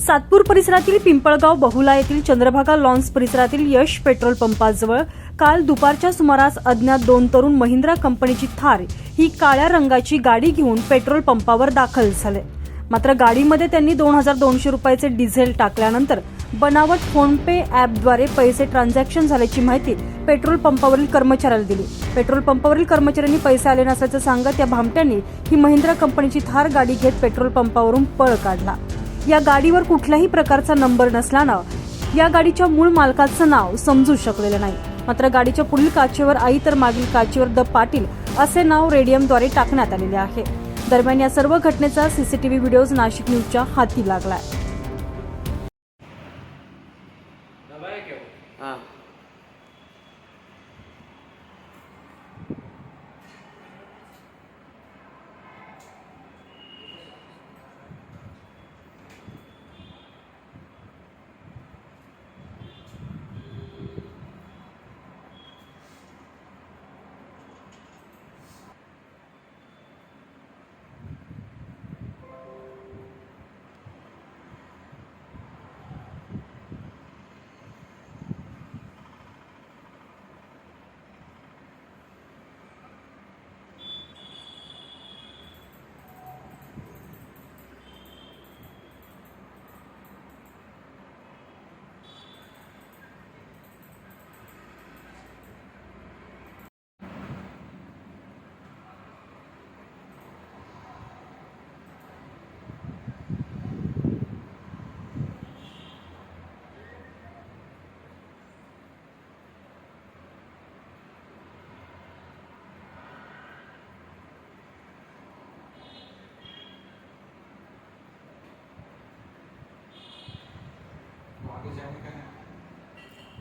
सातपूर परिसरातील पिंपळगाव बहुला येथील चंद्रभागा लॉन्स परिसरातील यश पेट्रोल पंपाजवळ काल दुपारच्या सुमारास अज्ञात दोन तरुण महिंद्रा कंपनीची थार ही काळ्या रंगाची गाडी घेऊन पेट्रोल पंपावर दाखल झाले. मात्र गाडीमध्ये त्यांनी दोन हजार दोनशे रुपयाचे डिझेल टाकल्यानंतर बनावट फोनपे ॲपद्वारे पैसे ट्रान्झॅक्शन झाल्याची माहिती पेट्रोल पंपावरील कर्मचाऱ्याला दिली. पेट्रोल पंपावरील कर्मचाऱ्यांनी पैसे आले नसल्याचं सांगत या भामट्यांनी ही महिंद्रा कंपनीची थार गाडी घेत पेट्रोल पंपावरून पळ काढला. या गाडीवर कुठल्याही प्रकारचा नंबर नसल्यानं या गाडीच्या मूळ मालकाचं नाव समजू शकलेलं नाही. मात्र गाडीच्या पुढील काचेवर आई तर मागील काचेवर द पाटील असे नाव रेडियमद्वारे टाकण्यात आलेले आहे. दरम्यान या सर्व घटनेचा सीसीटीव्ही व्हिडिओज नाशिक न्यूजच्या हाती लागलाय.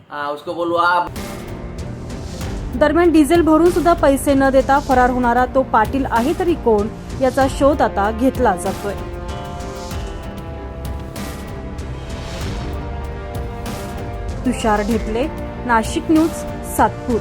उसको बोलो आप दरम्यान डिझेल भरून सुद्धा पैसे न देता फरार होणारा तो पाटील आहे तरी कोण याचा शोध आता घेतला जातोय. तुषार ढेपले नाशिक न्यूज सातपूर.